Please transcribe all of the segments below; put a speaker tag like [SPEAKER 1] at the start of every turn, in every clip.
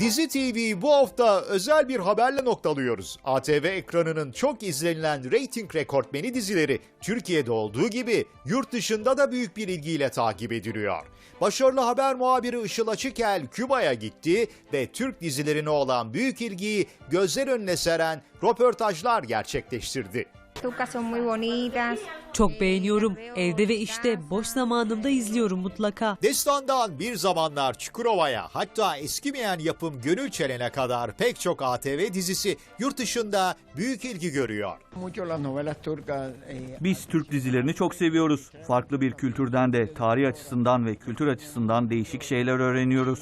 [SPEAKER 1] Dizi TV bu hafta özel bir haberle noktalıyoruz. ATV ekranının çok izlenilen reyting rekortmeni dizileri Türkiye'de olduğu gibi yurt dışında da büyük bir ilgiyle takip ediliyor. Başarılı haber muhabiri Işıl Açıkel Küba'ya gitti ve Türk dizilerine olan büyük ilgiyi gözler önüne seren röportajlar gerçekleştirdi.
[SPEAKER 2] Çok beğeniyorum. Evde ve işte boş zamanımda izliyorum mutlaka.
[SPEAKER 1] Destandan bir zamanlar Çukurova'ya hatta eskimeyen yapım Gönül Çelen'e kadar pek çok ATV dizisi yurt dışında büyük ilgi görüyor.
[SPEAKER 3] eh,
[SPEAKER 4] Biz Türk dizilerini çok seviyoruz. Farklı bir kültürden de tarih açısından ve kültür açısından değişik şeyler öğreniyoruz.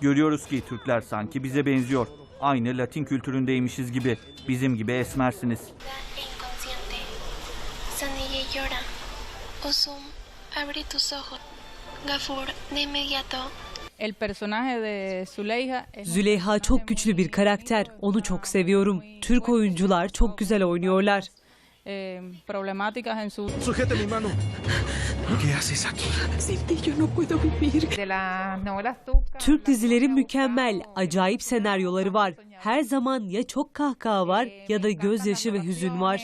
[SPEAKER 4] Görüyoruz ki Türkler sanki bize benziyor. Aynı Latin kültüründeymişiz gibi. Bizim gibi esmersiniz.
[SPEAKER 5] Llora. Osum, abre tus ojos. Gafur, de inmediato.
[SPEAKER 6] El personaje de es
[SPEAKER 2] Züleyha çok güçlü bir karakter. Onu çok seviyorum. Türk oyuncular çok güzel oynuyorlar.
[SPEAKER 6] eh, problemáticas en su
[SPEAKER 7] De las novelas tucas.
[SPEAKER 2] Türk dizileri mükemmel. Acayip senaryoları var. Her zaman ya çok kahkaha var ya da gözyaşı ve hüzün var.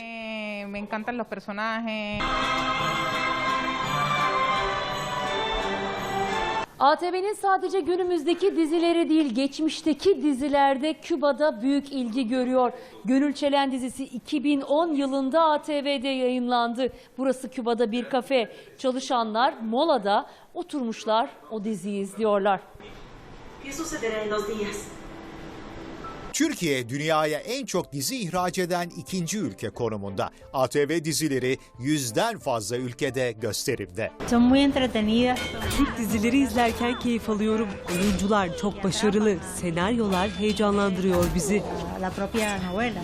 [SPEAKER 7] Eh, Me encantan los personajes.
[SPEAKER 8] ATV'nin sadece günümüzdeki dizileri değil, geçmişteki dizilerde Küba'da büyük ilgi görüyor. Gönül Çelen dizisi 2010 yılında ATV'de yayınlandı. Burası Küba'da bir kafe. Çalışanlar molada oturmuşlar, o diziyi izliyorlar.
[SPEAKER 9] ¿Qué sucederá en dos días?
[SPEAKER 1] Türkiye dünyaya en çok dizi ihraç eden ikinci ülke konumunda. ATV dizileri yüzden fazla ülkede gösterimde.
[SPEAKER 8] Son muy entretenidas.
[SPEAKER 2] Türk dizileri izlerken keyif alıyorum. Oyuncular çok başarılı. Senaryolar heyecanlandırıyor bizi.
[SPEAKER 8] La propia novela.